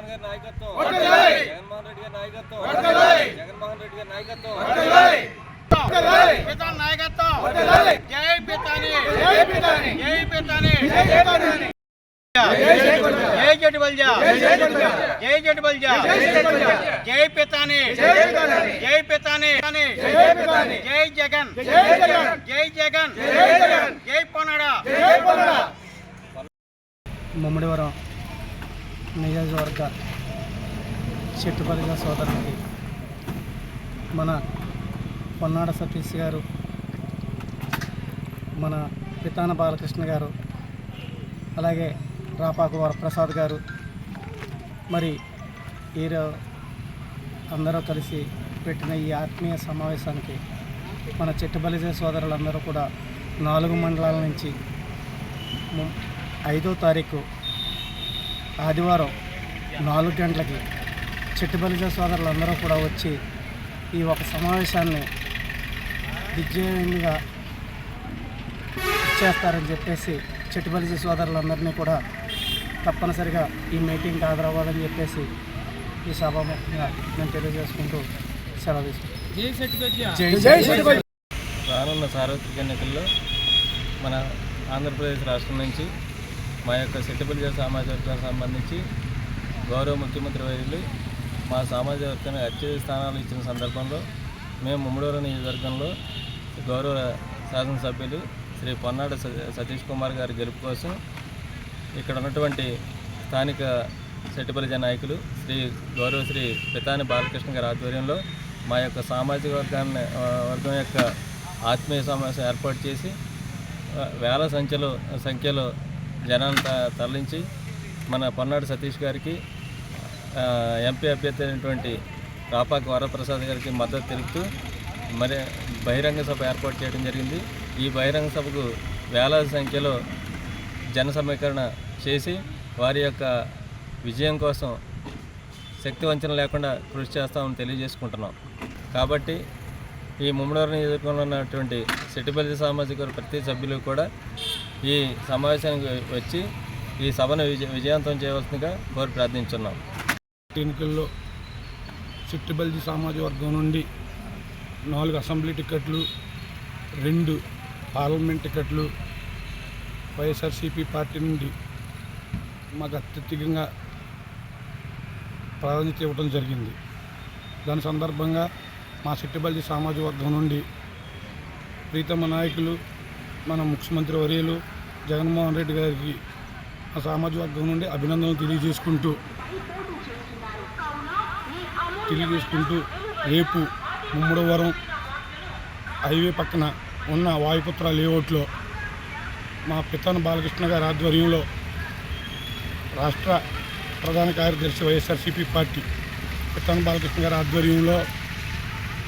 జగన్మోహన్ గారి నాయకత్వం. జగన్మోహన్ రెడ్డి గారి నాయకత్వం. జగన్మోహన్ రెడ్డి గారి నాయకత్వం. పితాని నాయకత్వం. జై పితాని జై పితాని జై పితాని జై జటి బల్జా జై జటి బల్జా జై పితాని జై పితాని జై జగన్. జై జగన్. జై పొనడా ముమ్మడివరం నియోజకవర్గ చెట్టుపల్లిగా సోదరునికి మన పొన్నాడ సతీష్ గారు మన పితాన బాలకృష్ణ గారు అలాగే రాపాకు వరప్రసాద్ గారు మరి వీరు అందరూ కలిసి పెట్టిన ఈ ఆత్మీయ సమావేశానికి మన చెట్టుబలిజే సోదరులందరూ కూడా నాలుగు మండలాల నుంచి ఐదో తారీఖు ఆదివారం నాలుగు గంటలకి చెట్టుబలిజ సోదరులందరూ కూడా వచ్చి ఈ ఒక సమావేశాన్ని విజయంగా ఇచ్చేస్తారని చెప్పేసి చెట్టుబలిజ సోదరులందరినీ కూడా తప్పనిసరిగా ఈ మీటింగ్కి హాజరవ్వాలని చెప్పేసి ఈ సభాముఖంగా నేను తెలియజేసుకుంటూ సెలవు తీసుకుంటాను రానున్న సార్వత్రిక ఎన్నికల్లో మన ఆంధ్రప్రదేశ్ రాష్ట్రం నుంచి మా యొక్క సెట్టుపల్లి సామాజిక వర్గానికి సంబంధించి గౌరవ ముఖ్యమంత్రి వైద్యులు మా సామాజిక వర్గానికి అత్యధిక స్థానాలు ఇచ్చిన సందర్భంలో మేము ముమ్మడూరు నియోజకవర్గంలో గౌరవ శాసనసభ్యులు శ్రీ పొన్నాడు సతీష్ కుమార్ గారి గెలుపు కోసం ఇక్కడ ఉన్నటువంటి స్థానిక సెట్టుపల్లి నాయకులు శ్రీ గౌరవ శ్రీ పితాని బాలకృష్ణ గారి ఆధ్వర్యంలో మా యొక్క సామాజిక వర్గాన్ని వర్గం యొక్క ఆత్మీయ సమావేశం ఏర్పాటు చేసి వేల సంఖ్యలో సంఖ్యలో జనాన్ని తరలించి మన పొన్నాడు సతీష్ గారికి ఎంపీ అభ్యర్థి అయినటువంటి రాపాక వరప్రసాద్ గారికి మద్దతు తెలుపుతూ మరి బహిరంగ సభ ఏర్పాటు చేయడం జరిగింది. ఈ బహిరంగ సభకు వేలాది సంఖ్యలో జన సమీకరణ చేసి వారి యొక్క విజయం కోసం శక్తి వంచన లేకుండా కృషి చేస్తామని తెలియజేసుకుంటున్నాం. కాబట్టి ఈ ముమ్మడవరం నియోజకవర్గంలో ఉన్నటువంటి సెట్టిపల్లి సామాజిక ప్రతి సభ్యులు కూడా ఈ సమావేశానికి వచ్చి ఈ సభను విజయ విజయవంతం చేయవలసిందిగా కోరి ప్రార్థించున్నాం. ఎన్నికల్లో చిట్టుబల్జీ సామాజిక వర్గం నుండి నాలుగు అసెంబ్లీ టికెట్లు రెండు పార్లమెంట్ టికెట్లు వైఎస్ఆర్సీపీ పార్టీ నుండి మాకు అత్యధికంగా ప్రాధాన్యత ఇవ్వడం జరిగింది. దాని సందర్భంగా మా చిట్టుబల్జీ సామాజిక వర్గం నుండి ప్రీతమ నాయకులు మన ముఖ్యమంత్రి వర్యులు జగన్మోహన్ రెడ్డి గారికి మా సామాజిక వర్గం నుండి అభినందనలు తెలియజేసుకుంటూ తెలియజేసుకుంటూ రేపు ముమ్మడవరం హైవే పక్కన ఉన్న వాయుపుత్ర లేఅవుట్లో మా పితాన బాలకృష్ణ గారి ఆధ్వర్యంలో రాష్ట్ర ప్రధాన కార్యదర్శి వైఎస్ఆర్సీపీ పార్టీ పితాన బాలకృష్ణ గారి ఆధ్వర్యంలో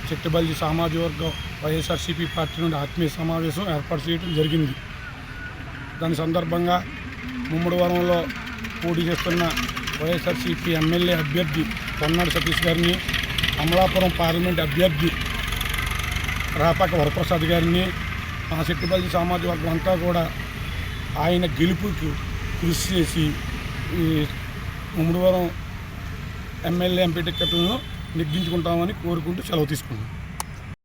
చిట్టబల్లి సామాజిక వర్గం వైఎస్ఆర్సీపీ పార్టీ నుండి ఆత్మీయ సమావేశం ఏర్పాటు చేయడం జరిగింది. దాని సందర్భంగా ముమ్మడివరంలో పోటీ చేస్తున్న వైఎస్ఆర్సీపీ ఎమ్మెల్యే అభ్యర్థి పొన్నాడు సతీష్ గారిని అమలాపురం పార్లమెంట్ అభ్యర్థి రాపాక వరప్రసాద్ గారిని మా శెట్టిపల్లి సామాజిక వర్గం అంతా కూడా ఆయన గెలుపుకి కృషి చేసి ఈ ముమ్మడివరం ఎమ్మెల్యే ఎంపీ టిక్కెట్లను నెగ్గించుకుంటామని కోరుకుంటూ సెలవు తీసుకున్నాం.